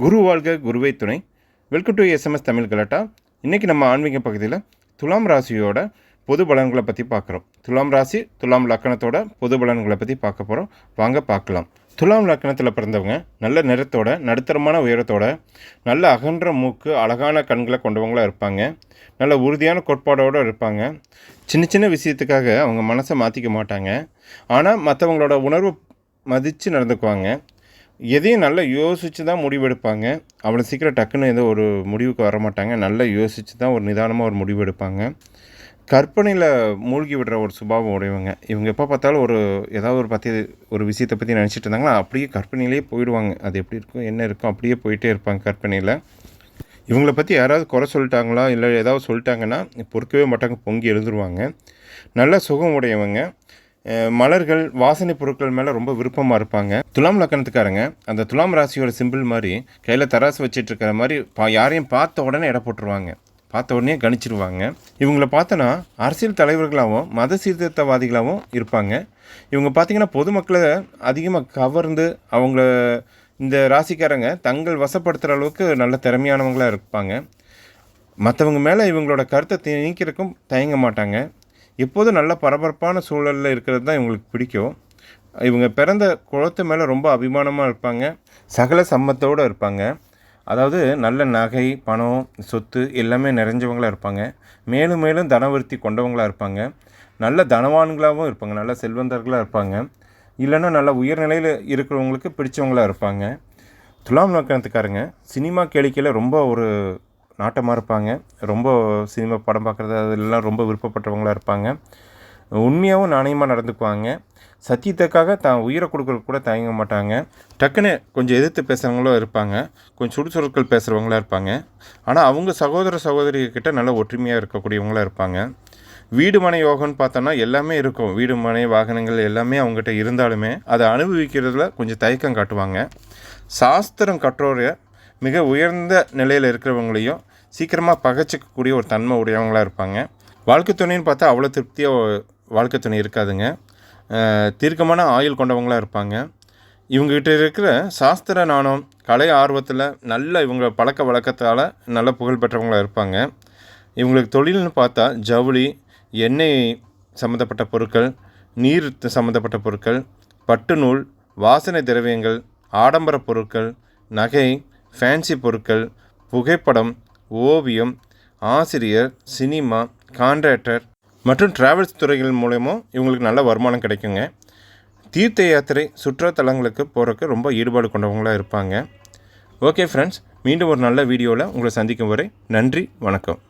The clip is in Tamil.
குரு வாழ்க குருவை துணை. வெல்கம் டு எஸ்எம்எஸ் தமிழ் கலாட்டா இன்றைக்கி நம்ம ஆன்மீக பகுதியில் துலாம் ராசியோட பொது பலன்களை பற்றி பார்க்குறோம். துலாம் ராசி துலாம் லக்கணத்தோட பொது பலன்களை பற்றி பார்க்க போகிறோம் வாங்க பார்க்கலாம். துலாம் லக்கணத்தில் பிறந்தவங்க நல்ல நிறத்தோட நடுத்தரமான உயரத்தோட நல்ல அகன்ற மூக்கு அழகான கண்களை கொண்டவங்களாக இருப்பாங்க. நல்ல உறுதியான கோட்பாடோடு இருப்பாங்க. சின்ன சின்ன விஷயத்துக்காக அவங்க மனசை மாற்றிக்க மாட்டாங்க. ஆனால் மற்றவங்களோட உணர்வு மதித்து நடந்துக்குவாங்க. எதையும் நல்லா யோசித்து தான் முடிவெடுப்பாங்க. அவ்வளோ சீக்கிரம் டக்குன்னு ஏதோ ஒரு முடிவுக்கு வர மாட்டாங்க நல்லா யோசித்து தான் ஒரு நிதானமாக ஒரு முடிவு எடுப்பாங்க கற்பனையில் மூழ்கி விடுற ஒரு சுபாவம் உடையவங்க. இவங்க எப்போ பார்த்தாலும் ஒரு ஏதாவது ஒரு பற்றி ஒரு விஷயத்தை பற்றி நினச்சிட்டு இருந்தாங்கன்னா அப்படியே கற்பனையிலே போயிடுவாங்க. அது எப்படி இருக்கும் என்ன இருக்கும் அப்படியே போயிட்டே இருப்பாங்க கற்பனையில். இவங்களை பற்றி யாராவது குறை சொல்லிட்டாங்களா இல்லை ஏதாவது சொல்லிட்டாங்கன்னா பொறுக்கவே மாட்டாங்க பொங்கி எழுந்துருவாங்க. நல்ல சுகம் உடையவங்க. மலர்கள் வாசனை பொருட்கள் மேலே ரொம்ப விருப்பமாக இருப்பாங்க. துலாம் லக்கணத்துக்காரங்க அந்த துலாம் ராசியோட சிம்பிள் மாதிரி கையில் தராசு வச்சுட்டு இருக்கிற மாதிரி பா யாரையும் பார்த்த உடனே எடை போட்டுருவாங்க. பார்த்த உடனே கணிச்சிருவாங்க. இவங்கள பார்த்தோன்னா அரசியல் தலைவர்களாகவும் மத சீர்திருத்தவாதிகளாகவும் இருப்பாங்க. இவங்க பார்த்திங்கன்னா பொதுமக்களை அதிகமாக கவர்ந்து அவங்கள இந்த ராசிக்காரங்க தங்கள் வசப்படுத்துகிற அளவுக்கு நல்ல திறமையானவங்களாக இருப்பாங்க. மற்றவங்க மேலே இவங்களோட கருத்தை திணிக்கிறதுக்கும் தயங்க மாட்டாங்க. எப்போதும் நல்ல பரபரப்பான சூழலில் இருக்கிறது தான் இவங்களுக்கு பிடிக்கும். இவங்க பிறந்த குளத்து மேலே ரொம்ப அபிமானமாக இருப்பாங்க. சகல சம்மத்தோடு இருப்பாங்க. அதாவது நல்ல நகை பணம் சொத்து எல்லாமே நிறைஞ்சவங்களாக இருப்பாங்க. மேலும் மேலும் தனவருத்தி கொண்டவங்களாக இருப்பாங்க. நல்ல தனவான்களாகவும் இருப்பாங்க. நல்ல செல்வந்தர்களாக இருப்பாங்க. இல்லைன்னா நல்ல உயர்நிலையில் இருக்கிறவங்களுக்கு பிடிச்சவங்களாக இருப்பாங்க. துலாம் லக்கணத்துக்காரங்க சினிமா கேளிக்கையில் ரொம்ப ஒரு நாட்டமாக இருப்பாங்க. ரொம்ப சினிமா படம் பார்க்குறது அதெல்லாம் ரொம்ப விருப்பப்பட்டவங்களாக இருப்பாங்க. உண்மையாகவும் நாணயமாக நடந்துக்குவாங்க. சத்தியத்துக்காக தான் உயிரை கொடுக்கறதுக்கு கூட தயங்க மாட்டாங்க. டக்குன்னு கொஞ்சம் எதிர்த்து பேசுகிறவங்களும் இருப்பாங்க. கொஞ்சம் சுடுசொருட்கள் பேசுகிறவங்களா இருப்பாங்க. ஆனால் அவங்க சகோதர சகோதரிகிட்ட நல்ல ஒற்றுமையாக இருக்கக்கூடியவங்களாக இருப்பாங்க. வீடு மனை யோகம்னு பார்த்தோன்னா எல்லாமே இருக்கும். வீடு மனை வாகனங்கள் எல்லாமே அவங்ககிட்ட இருந்தாலுமே அதை அனுபவிக்கிறதுல கொஞ்சம் தயக்கம் காட்டுவாங்க. சாஸ்திரம் கற்றோரை மிக உயர்ந்த நிலையில் இருக்கிறவங்களையும் சீக்கிரமாக பகைச்சிக்கக்கூடிய ஒரு தன்மை உடையவங்களாக இருப்பாங்க. வாழ்க்கை துணைன்னு பார்த்தா அவ்வளோ திருப்தியாக வாழ்க்கை துணை இருக்காதுங்க. தீர்க்கமான ஆயுள் கொண்டவங்களாக இருப்பாங்க. இவங்ககிட்ட இருக்கிற சாஸ்திர நாணம் கலை ஆர்வத்தில் நல்ல இவங்க பழக்க வழக்கத்தால் நல்ல புகழ் பெற்றவங்களாக இருப்பாங்க. இவங்களுக்கு தொழில்னு பார்த்தா ஜவுளி எண்ணெய் சம்மந்தப்பட்ட பொருட்கள் நீர் சம்மந்தப்பட்ட பொருட்கள் பட்டு நூல் வாசனை திரவியங்கள் ஆடம்பர பொருட்கள் நகை ஃபேன்சி பொருட்கள் புகைப்படம் ஓவியம் ஆசிரியர் சினிமா கான்ட்ராக்டர் மற்றும் டிராவல்ஸ் துறைகள் மூலயமும் இவங்களுக்கு நல்ல வருமானம் கிடைக்குங்க. தீர்த்த யாத்திரை சுற்றுலாத்தலங்களுக்கு போகிறக்கு ரொம்ப ஈடுபாடு கொண்டவங்களாக இருப்பாங்க. ஓகே ஃப்ரெண்ட்ஸ் மீண்டும் ஒரு நல்ல வீடியோவில் உங்களை சந்திக்கும் வரை நன்றி வணக்கம்.